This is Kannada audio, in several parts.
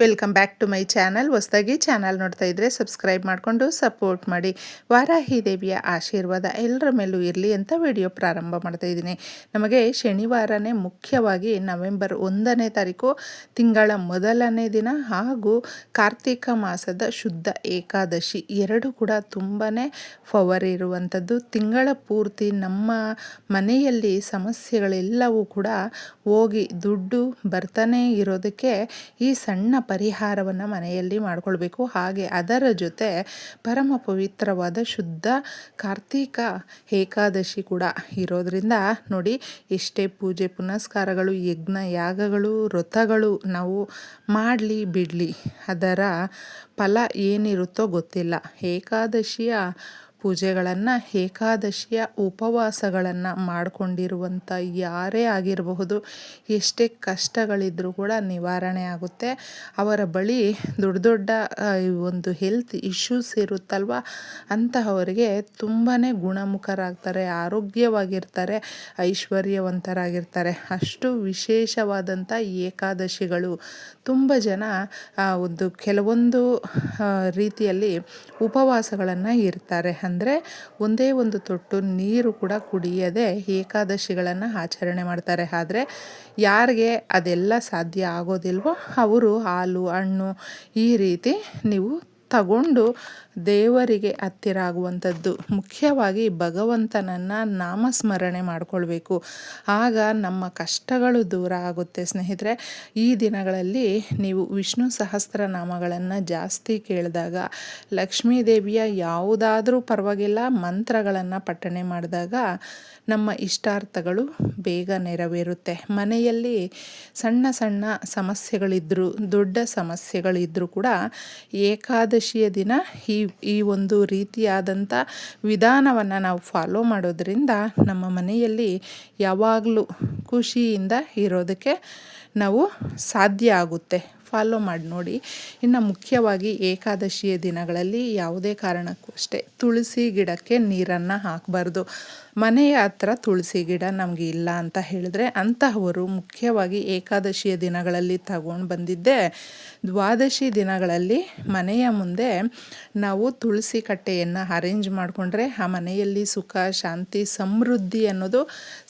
Welcome back to my channel. ಹೊಸದಾಗಿ ಚಾನಲ್ ನೋಡ್ತಾ ಇದ್ದರೆ ಸಬ್ಸ್ಕ್ರೈಬ್ ಮಾಡಿಕೊಂಡು ಸಪೋರ್ಟ್ ಮಾಡಿ. ವಾರಾಹಿ ದೇವಿಯ ಆಶೀರ್ವಾದ ಎಲ್ಲರ ಮೇಲೂ ಇರಲಿ ಅಂತ ವಿಡಿಯೋ ಪ್ರಾರಂಭ ಮಾಡ್ತಾ ಇದ್ದೀನಿ. ನಮಗೆ ಶನಿವಾರನೇ ಮುಖ್ಯವಾಗಿ ನವೆಂಬರ್ ಒಂದನೇ ತಾರೀಕು ತಿಂಗಳ ಮೊದಲನೇ ದಿನ ಹಾಗೂ ಕಾರ್ತಿಕ ಮಾಸದ ಶುದ್ಧ ಏಕಾದಶಿ ಎರಡು ಕೂಡ ತುಂಬಾ ಫವರ್ ಇರುವಂಥದ್ದು. ತಿಂಗಳ ಪೂರ್ತಿ ನಮ್ಮ ಮನೆಯಲ್ಲಿ ಸಮಸ್ಯೆಗಳೆಲ್ಲವೂ ಕೂಡ ಹೋಗಿ ದುಡ್ಡು ಬರ್ತಾನೆ ಇರೋದಕ್ಕೆ ಈ ಸಣ್ಣ ಪರಿಹಾರವನ್ನು ಮನೆಯಲ್ಲಿ ಮಾಡಿಕೊಳ್ಬೇಕು. ಹಾಗೆ ಅದರ ಜೊತೆ ಪರಮ ಪವಿತ್ರವಾದ ಶುದ್ಧ ಕಾರ್ತೀಕ ಏಕಾದಶಿ ಕೂಡ ಇರೋದರಿಂದ ನೋಡಿ ಎಷ್ಟೇ ಪೂಜೆ ಪುನಸ್ಕಾರಗಳು, ಯಜ್ಞ ಯಾಗಗಳು, ವ್ರತಗಳು ನಾವು ಮಾಡಲಿ ಬಿಡಲಿ. ಅದರ ಫಲ ಏನಿರುತ್ತೋ ಗೊತ್ತಿಲ್ಲ. ಏಕಾದಶಿಯ ಪೂಜೆಗಳನ್ನು, ಏಕಾದಶಿಯ ಉಪವಾಸಗಳನ್ನು ಮಾಡಿಕೊಂಡಿರುವಂಥ ಯಾರೇ ಆಗಿರಬಹುದು, ಎಷ್ಟೇ ಕಷ್ಟಗಳಿದ್ದರೂ ಕೂಡ ನಿವಾರಣೆ ಆಗುತ್ತೆ. ಅವರ ಬಳಿ ದೊಡ್ಡ ದೊಡ್ಡ ಒಂದು ಹೆಲ್ತ್ ಇಶ್ಯೂಸ್ ಇರುತ್ತಲ್ವ, ಅಂತಹವರಿಗೆ ತುಂಬಾ ಗುಣಮುಖರಾಗ್ತಾರೆ, ಆರೋಗ್ಯವಾಗಿರ್ತಾರೆ, ಐಶ್ವರ್ಯವಂತರಾಗಿರ್ತಾರೆ. ಅಷ್ಟು ವಿಶೇಷವಾದಂಥ ಏಕಾದಶಿಗಳು. ತುಂಬ ಜನ ಒಂದು ಕೆಲವೊಂದು ರೀತಿಯಲ್ಲಿ ಉಪವಾಸಗಳನ್ನು ಇರ್ತಾರೆ. ಅಂದರೆ ಒಂದೇ ಒಂದು ತೊಟ್ಟು ನೀರು ಕೂಡ ಕುಡಿಯದೆ ಏಕಾದಶಿಗಳನ್ನು ಆಚರಣೆ ಮಾಡ್ತಾರೆ. ಆದರೆ ಯಾರಿಗೆ ಅದೆಲ್ಲ ಸಾಧ್ಯ ಆಗೋದಿಲ್ವೋ ಅವರು ಹಾಲು, ಹಣ್ಣು ಈ ರೀತಿ ನೀವು ತಗೊಂಡು ದೇವರಿಗೆ ಹತ್ತಿರ ಆಗುವಂಥದ್ದು ಮುಖ್ಯವಾಗಿ ಭಗವಂತನನ್ನು ನಾಮಸ್ಮರಣೆ ಮಾಡಿಕೊಳ್ಬೇಕು. ಆಗ ನಮ್ಮ ಕಷ್ಟಗಳು ದೂರ ಆಗುತ್ತೆ ಸ್ನೇಹಿತರೆ. ಈ ದಿನಗಳಲ್ಲಿ ನೀವು ವಿಷ್ಣು ಸಹಸ್ರನಾಮಗಳನ್ನು ಜಾಸ್ತಿ ಕೇಳಿದಾಗ ಲಕ್ಷ್ಮೀ ದೇವಿಯ ಯಾವುದಾದ್ರೂ ಪರವಾಗಿಲ್ಲ, ಮಂತ್ರಗಳನ್ನು ಪಠಣೆ ಮಾಡಿದಾಗ ನಮ್ಮ ಇಷ್ಟಾರ್ಥಗಳು ಬೇಗ ನೆರವೇರುತ್ತೆ. ಮನೆಯಲ್ಲಿ ಸಣ್ಣ ಸಣ್ಣ ಸಮಸ್ಯೆಗಳಿದ್ದರೂ ದೊಡ್ಡ ಸಮಸ್ಯೆಗಳಿದ್ದರೂ ಕೂಡ ಏಕಾದಶಿಯ ದಿನ ಈ ಈ ಒಂದು ರೀತಿಯಾದಂಥ ವಿಧಾನವನ್ನು ನಾವು ಫಾಲೋ ಮಾಡೋದರಿಂದ ನಮ್ಮ ಮನೆಯಲ್ಲಿ ಯಾವಾಗಲೂ ಖುಷಿಯಿಂದ ಇರೋದಕ್ಕೆ ನಾವು ಸಾಧ್ಯ ಆಗುತ್ತೆ. ಫಾಲೋ ಮಾಡಿ ನೋಡಿ. ಇನ್ನು ಮುಖ್ಯವಾಗಿ ಏಕಾದಶಿಯ ದಿನಗಳಲ್ಲಿ ಯಾವುದೇ ಕಾರಣಕ್ಕೂ ಅಷ್ಟೇ ತುಳಸಿ ಗಿಡಕ್ಕೆ ನೀರನ್ನು ಹಾಕಬಾರ್ದು. ಮನೆಯ ಹತ್ರ ತುಳಸಿ ಗಿಡ ನಮಗೆ ಇಲ್ಲ ಅಂತ ಹೇಳಿದ್ರೆ ಅಂತಹವರು ಮುಖ್ಯವಾಗಿ ಏಕಾದಶಿಯ ದಿನಗಳಲ್ಲಿ ತಗೊಂಡು ಬಂದಿದ್ದೆ. ದ್ವಾದಶಿ ದಿನಗಳಲ್ಲಿ ಮನೆಯ ಮುಂದೆ ನಾವು ತುಳಸಿ ಕಟ್ಟೆಯನ್ನು ಅರೇಂಜ್ ಮಾಡಿಕೊಂಡ್ರೆ ಆ ಮನೆಯಲ್ಲಿ ಸುಖ, ಶಾಂತಿ, ಸಮೃದ್ಧಿ ಅನ್ನೋದು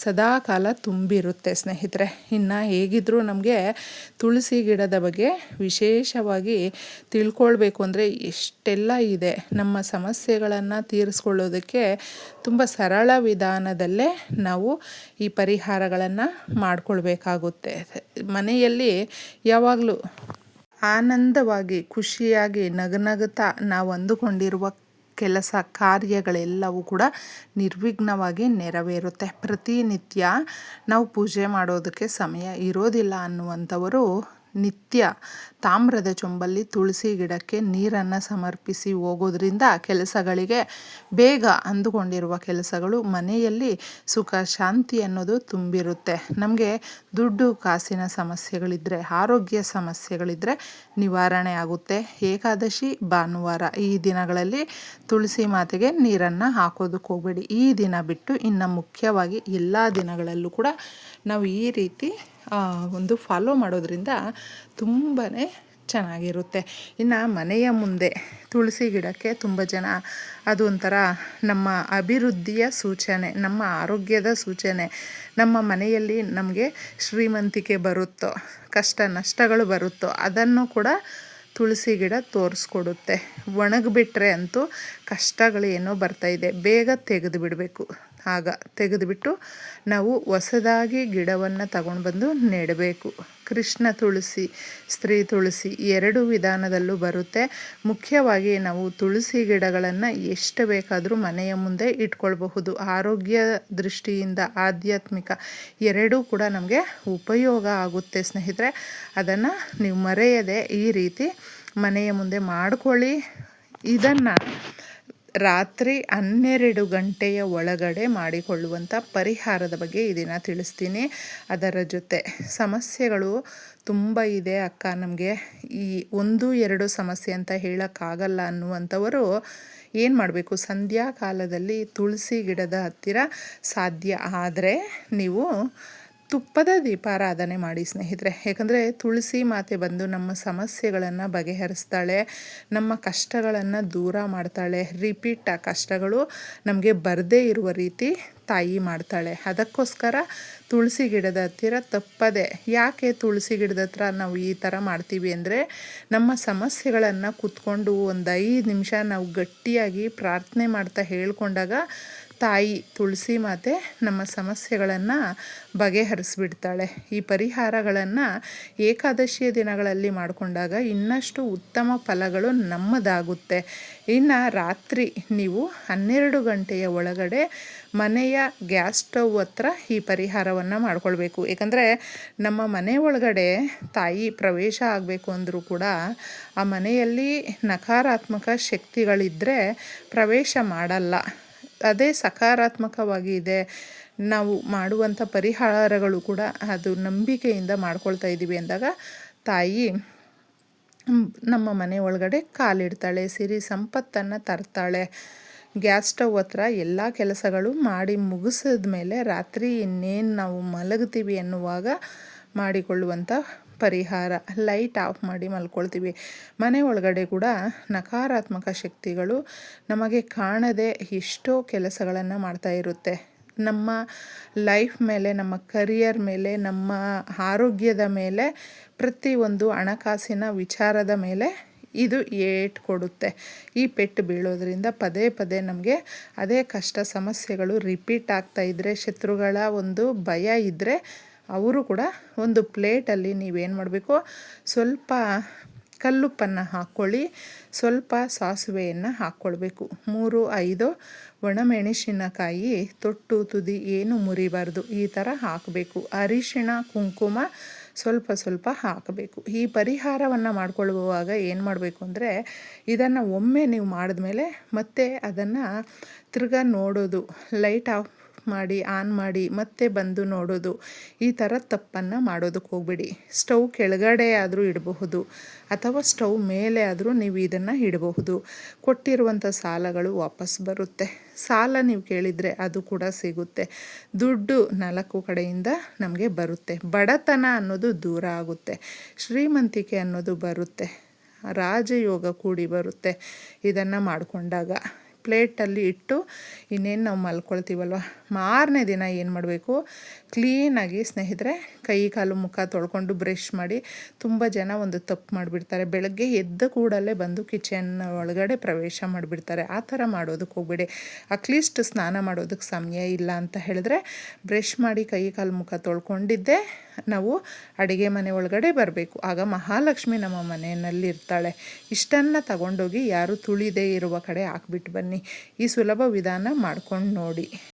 ಸದಾಕಾಲ ತುಂಬಿರುತ್ತೆ ಸ್ನೇಹಿತರೆ. ಇನ್ನು ಹೇಗಿದ್ದರೂ ನಮಗೆ ತುಳಸಿ ಗಿಡದ ಬಗ್ಗೆ ವಿಶೇಷವಾಗಿ ತಿಳ್ಕೊಳ್ಬೇಕು ಅಂದರೆ ಎಷ್ಟೆಲ್ಲ ಇದೆ. ನಮ್ಮ ಸಮಸ್ಯೆಗಳನ್ನು ತೀರಿಸ್ಕೊಳ್ಳೋದಕ್ಕೆ ತುಂಬ ಸರಳ ವಿಧಾನದಲ್ಲೇ ನಾವು ಈ ಪರಿಹಾರಗಳನ್ನು ಮಾಡಿಕೊಳ್ಬೇಕಾಗುತ್ತೆ. ಮನೆಯಲ್ಲಿ ಯಾವಾಗಲೂ ಆನಂದವಾಗಿ, ಖುಷಿಯಾಗಿ ನಗನಗುತ್ತಾ ನಾವು ಅಂದುಕೊಂಡಿರುವ ಕೆಲಸ, ಕಾರ್ಯಗಳೆಲ್ಲವೂ ಕೂಡ ನಿರ್ವಿಘ್ನವಾಗಿ ನೆರವೇರುತ್ತೆ. ಪ್ರತಿನಿತ್ಯ ನಾವು ಪೂಜೆ ಮಾಡೋದಕ್ಕೆ ಸಮಯ ಇರೋದಿಲ್ಲ ಅನ್ನುವಂಥವರು ನಿತ್ಯ ತಾಮ್ರದ ಚೊಂಬಲ್ಲಿ ತುಳಸಿ ಗಿಡಕ್ಕೆ ನೀರನ್ನು ಸಮರ್ಪಿಸಿ ಹೋಗೋದ್ರಿಂದ ಕೆಲಸಗಳಿಗೆ ಬೇಗ ಅಂದುಕೊಂಡಿರುವ ಕೆಲಸಗಳು ಮನೆಯಲ್ಲಿ ಸುಖ, ಶಾಂತಿ ಅನ್ನೋದು ತುಂಬಿರುತ್ತೆ. ನಮಗೆ ದುಡ್ಡು, ಕಾಸಿನ ಸಮಸ್ಯೆಗಳಿದ್ದರೆ ಆರೋಗ್ಯ ಸಮಸ್ಯೆಗಳಿದ್ದರೆ ನಿವಾರಣೆ ಆಗುತ್ತೆ. ಏಕಾದಶಿ ಭಾನುವಾರ ಈ ದಿನಗಳಲ್ಲಿ ತುಳಸಿ ಮಾತೆಗೆ ನೀರನ್ನು ಹಾಕೋದಕ್ಕೆ ಹೋಗಬೇಡಿ. ಈ ದಿನ ಬಿಟ್ಟು ಇನ್ನು ಮುಖ್ಯವಾಗಿ ಎಲ್ಲ ದಿನಗಳಲ್ಲೂ ಕೂಡ ನಾವು ಈ ರೀತಿ ಒಂದು ಫಾಲೋ ಮಾಡೋದ್ರಿಂದ ತುಂಬಾ ಚೆನ್ನಾಗಿರುತ್ತೆ. ಇನ್ನು ಮನೆಯ ಮುಂದೆ ತುಳಸಿ ಗಿಡಕ್ಕೆ ತುಂಬ ಜನ ಅದು ಒಂಥರ ನಮ್ಮ ಅಭಿವೃದ್ಧಿಯ ಸೂಚನೆ, ನಮ್ಮ ಆರೋಗ್ಯದ ಸೂಚನೆ, ನಮ್ಮ ಮನೆಯಲ್ಲಿ ನಮಗೆ ಶ್ರೀಮಂತಿಕೆ ಬರುತ್ತೋ, ಕಷ್ಟ ನಷ್ಟಗಳು ಬರುತ್ತೋ ಅದನ್ನು ಕೂಡ ತುಳಸಿ ಗಿಡ ತೋರಿಸ್ಕೊಡುತ್ತೆ. ಒಣಗಿಬಿಟ್ರೆ ಅಂತೂ ಕಷ್ಟಗಳೇನೋ ಬರ್ತಾಯಿದೆ ಬೇಗ ತೆಗೆದು ಬಿಡಬೇಕು. ಆಗ ತೆಗೆದುಬಿಟ್ಟು ನಾವು ಹೊಸದಾಗಿ ಗಿಡವನ್ನು ತಗೊಂಡು ಬಂದು ನೆಡಬೇಕು. ಕೃಷ್ಣ ತುಳಸಿ, ಸ್ತ್ರೀ ತುಳಸಿ ಎರಡು ವಿಧಾನದಲ್ಲೂ ಬರುತ್ತೆ. ಮುಖ್ಯವಾಗಿ ನಾವು ತುಳಸಿ ಗಿಡಗಳನ್ನು ಎಷ್ಟು ಬೇಕಾದರೂ ಮನೆಯ ಮುಂದೆ ಇಟ್ಕೊಳ್ಬಹುದು. ಆರೋಗ್ಯ ದೃಷ್ಟಿಯಿಂದ ಆಧ್ಯಾತ್ಮಿಕ ಎರಡೂ ಕೂಡ ನಮಗೆ ಉಪಯೋಗ ಆಗುತ್ತೆ ಸ್ನೇಹಿತರೆ. ಅದನ್ನು ನೀವು ಮರೆಯದೆ ಈ ರೀತಿ ಮನೆಯ ಮುಂದೆ ಮಾಡಿಕೊಳ್ಳಿ. ಇದನ್ನು ರಾತ್ರಿ ಹನ್ನೆರಡು ಗಂಟೆಯ ಒಳಗಡೆ ಮಾಡಿಕೊಳ್ಳುವಂಥ ಪರಿಹಾರದ ಬಗ್ಗೆ ಈ ದಿನ ತಿಳಿಸ್ತೀನಿ. ಅದರ ಜೊತೆ ಸಮಸ್ಯೆಗಳು ತುಂಬ ಇದೆ ಅಕ್ಕ. ನಮಗೆ ಈ ಒಂದು, ಎರಡು ಸಮಸ್ಯೆ ಅಂತ ಹೇಳೋಕ್ಕಾಗಲ್ಲ ಅನ್ನುವಂಥವರು ಏನು ಮಾಡಬೇಕು? ಸಂಧ್ಯಾಕಾಲದಲ್ಲಿ ತುಳಸಿ ಗಿಡದ ಹತ್ತಿರ ಸಾಧ್ಯ ಆದರೆ ನೀವು ತುಪ್ಪದ ದೀಪಾರಾಧನೆ ಮಾಡಿ ಸ್ನೇಹಿತರೆ. ಯಾಕಂದರೆ ತುಳಸಿ ಮಾತೆ ಬಂದು ನಮ್ಮ ಸಮಸ್ಯೆಗಳನ್ನು ಬಗೆಹರಿಸ್ತಾಳೆ, ನಮ್ಮ ಕಷ್ಟಗಳನ್ನು ದೂರ ಮಾಡ್ತಾಳೆ ರಿಪೀಟ್ ಆ ಕಷ್ಟಗಳು ನಮಗೆ ಬರದೇ ಇರುವ ರೀತಿ ತಾಯಿ ಮಾಡ್ತಾಳೆ. ಅದಕ್ಕೋಸ್ಕರ ತುಳಸಿ ಗಿಡದ ಹತ್ತಿರ ತಪ್ಪದೆ, ಯಾಕೆ ತುಳಸಿ ಗಿಡದ ಹತ್ರ ನಾವು ಈ ಥರ ಮಾಡ್ತೀವಿ ಅಂದರೆ ನಮ್ಮ ಸಮಸ್ಯೆಗಳನ್ನು ಕೂತ್ಕೊಂಡು ಒಂದು ಐದು ನಿಮಿಷ ನಾವು ಗಟ್ಟಿಯಾಗಿ ಪ್ರಾರ್ಥನೆ ಮಾಡ್ತಾ ಹೇಳ್ಕೊಂಡಾಗ ತಾಯಿ ತುಳಸಿ ಮಾತೆ ನಮ್ಮ ಸಮಸ್ಯೆಗಳನ್ನು ಬಗೆಹರಿಸ್ಬಿಡ್ತಾಳೆ. ಈ ಪರಿಹಾರಗಳನ್ನು ಏಕಾದಶಿಯ ದಿನಗಳಲ್ಲಿ ಮಾಡಿಕೊಂಡಾಗ ಇನ್ನಷ್ಟು ಉತ್ತಮ ಫಲಗಳು ನಮ್ಮದಾಗುತ್ತೆ. ಇನ್ನು ರಾತ್ರಿ ನೀವು ಹನ್ನೆರಡು ಗಂಟೆಯ ಒಳಗಡೆ ಮನೆಯ ಗ್ಯಾಸ್ ಸ್ಟವ್ ಹತ್ರ ಈ ಪರಿಹಾರವನ್ನು ಮಾಡಿಕೊಳ್ಬೇಕು. ಏಕೆಂದರೆ ನಮ್ಮ ಮನೆ ಒಳಗಡೆ ತಾಯಿ ಪ್ರವೇಶ ಆಗಬೇಕು ಅಂದರೂ ಕೂಡ ಆ ಮನೆಯಲ್ಲಿ ನಕಾರಾತ್ಮಕ ಶಕ್ತಿಗಳಿದ್ದರೆ ಪ್ರವೇಶ ಮಾಡಲ್ಲ. ಅದೇ ಸಕಾರಾತ್ಮಕವಾಗಿ ಇದೆ. ನಾವು ಮಾಡುವಂಥ ಪರಿಹಾರಗಳು ಕೂಡ ಅದು ನಂಬಿಕೆಯಿಂದ ಮಾಡ್ಕೊಳ್ತಾ ಇದ್ದೀವಿ ಅಂದಾಗ, ತಾಯಿ, ನಮ್ಮ ಮನೆ ಒಳಗಡೆ ಕಾಲಿಡ್ತಾಳೆ, ಸಿರಿ ಸಂಪತ್ತನ್ನು ತರ್ತಾಳೆ. ಗ್ಯಾಸ್ ಸ್ಟವ್ ಹತ್ರ ಎಲ್ಲ ಕೆಲಸಗಳು ಮಾಡಿ ಮುಗಿಸಿದ ಮೇಲೆ ರಾತ್ರಿ ಇನ್ನೇನು ನಾವು ಮಲಗ್ತೀವಿ ಎನ್ನುವಾಗ ಮಾಡಿಕೊಳ್ಳುವಂಥ ಪರಿಹಾರ, ಲೈಟ್ ಆಫ್ ಮಾಡಿ ಮಲ್ಕೊಳ್ತೀವಿ. ಮನೆ ಒಳಗಡೆ ಕೂಡ ನಕಾರಾತ್ಮಕ ಶಕ್ತಿಗಳು ನಮಗೆ ಕಾಣದೆ ಎಷ್ಟೋ ಕೆಲಸಗಳನ್ನು ಮಾಡ್ತಾ ಇರುತ್ತೆ. ನಮ್ಮ ಲೈಫ್ ಮೇಲೆ, ನಮ್ಮ ಕರಿಯರ್ ಮೇಲೆ, ನಮ್ಮ ಆರೋಗ್ಯದ ಮೇಲೆ ಪ್ರತಿಯೊಂದು ಹಣಕಾಸಿನ ವಿಚಾರದ ಮೇಲೆ ಇದು ಏಟ್ ಕೊಡುತ್ತೆ. ಈ ಪೆಟ್ಟು ಬೀಳೋದ್ರಿಂದ ಪದೇ ಪದೇ ನಮಗೆ ಅದೇ ಕಷ್ಟ ಸಮಸ್ಯೆಗಳು ರಿಪೀಟ್ ಆಗ್ತಾ ಇದ್ದರೆ ಶತ್ರುಗಳ ಒಂದು ಭಯ ಇದ್ದರೆ ಅವರು ಕೂಡ ಒಂದು ಪ್ಲೇಟಲ್ಲಿ ನೀವೇನು ಮಾಡಬೇಕು? ಸ್ವಲ್ಪ ಕಲ್ಲುಪ್ಪನ್ನು ಹಾಕ್ಕೊಳ್ಳಿ. ಸ್ವಲ್ಪ ಸಾಸಿವೆಯನ್ನು ಹಾಕ್ಕೊಳ್ಬೇಕು. ಮೂರು, ಐದು ಒಣಮೆಣಸಿನಕಾಯಿ, ತೊಟ್ಟು, ತುದಿ ಏನು ಮುರಿಬಾರ್ದು ಈ ಥರ ಹಾಕಬೇಕು. ಅರಿಶಿಣ, ಕುಂಕುಮ ಸ್ವಲ್ಪ ಸ್ವಲ್ಪ ಹಾಕಬೇಕು. ಈ ಪರಿಹಾರವನ್ನು ಮಾಡಿಕೊಳ್ಳುವಾಗ ಏನು ಮಾಡಬೇಕು ಅಂದರೆ ಇದನ್ನು ಒಮ್ಮೆ ನೀವು ಮಾಡಿದ್ಮೇಲೆ ಮತ್ತೆ ಅದನ್ನು ತಿರ್ಗಾ ನೋಡೋದು. ಲೈಟ್ ಆಫ್ ಮಾಡಿ, ಆನ್ ಮಾಡಿ, ಮತ್ತೆ ಬಂದು ನೋಡೋದು. ಈ ಥರ ತಪ್ಪನ್ನು ಮಾಡೋದಕ್ಕೆ ಹೋಗ್ಬೇಡಿ. ಸ್ಟವ್ ಕೆಳಗಡೆ ಆದರೂ ಇಡಬಹುದು, ಅಥವಾ ಸ್ಟವ್ ಮೇಲೆ ಆದರೂ ನೀವು ಇದನ್ನು ಇಡಬಹುದು. ಕೊಟ್ಟಿರುವಂಥ ಸಾಲಗಳು ವಾಪಸ್ ಬರುತ್ತೆ. ಸಾಲ ನೀವು ಕೇಳಿದರೆ ಅದು ಕೂಡ ಸಿಗುತ್ತೆ. ದುಡ್ಡು ನಾಲ್ಕು ಕಡೆಯಿಂದ ನಮಗೆ ಬರುತ್ತೆ. ಬಡತನ ಅನ್ನೋದು ದೂರ ಆಗುತ್ತೆ. ಶ್ರೀಮಂತಿಕೆ ಅನ್ನೋದು ಬರುತ್ತೆ. ರಾಜಯೋಗ ಕೂಡಿ ಬರುತ್ತೆ. ಇದನ್ನು ಮಾಡಿಕೊಂಡಾಗ. ಪ್ಲೇಟಲ್ಲಿ ಇಟ್ಟು ಇನ್ನೇನು ನಾವು ಮಲ್ಕೊಳ್ತೀವಲ್ವ? ಮಾರನೇ ದಿನ ಏನು ಮಾಡಬೇಕು? ಕ್ಲೀನಾಗಿ ಸ್ನೇಹಿತರೆ, ಕೈ ಕಾಲು ಮುಖ ತೊಳ್ಕೊಂಡು ಬ್ರಷ್ ಮಾಡಿ ತುಂಬ ಜನ ಒಂದು ತಪ್ಪು ಮಾಡಿಬಿಡ್ತಾರೆ. ಬೆಳಗ್ಗೆ ಎದ್ದ ಕೂಡಲೇ ಬಂದು ಕಿಚನ್ ಒಳಗಡೆ ಪ್ರವೇಶ ಮಾಡಿಬಿಡ್ತಾರೆ. ಆ ಥರ ಮಾಡೋದಕ್ಕೆ ಹೋಗ್ಬೇಡಿ. ಅಟ್ಲೀಸ್ಟ್ ಸ್ನಾನ ಮಾಡೋದಕ್ಕೆ ಸಮಯ ಇಲ್ಲ ಅಂತ ಹೇಳಿದ್ರೆ ಬ್ರಷ್ ಮಾಡಿ ಕೈ ಕಾಲು ಮುಖ ತೊಳ್ಕೊಂಡಿದ್ದೆ ನಾವು ಅಡುಗೆ ಮನೆ ಒಳಗಡೆ ಬರಬೇಕು. ಆಗ ಮಹಾಲಕ್ಷ್ಮಿ ನಮ್ಮ ಮನೆಯಲ್ಲಿ ಇರ್ತಾಳೆ ಇಷ್ಟನ್ನು ತಗೊಂಡೋಗಿ ಯಾರು ತುಳಿದೇ ಇರುವ ಕಡೆ ಹಾಕ್ಬಿಟ್ಟು ಬನ್ನಿ. ಈ ಸುಲಭ ವಿಧಾನ ಮಾಡ್ಕೊಂಡು ನೋಡಿ.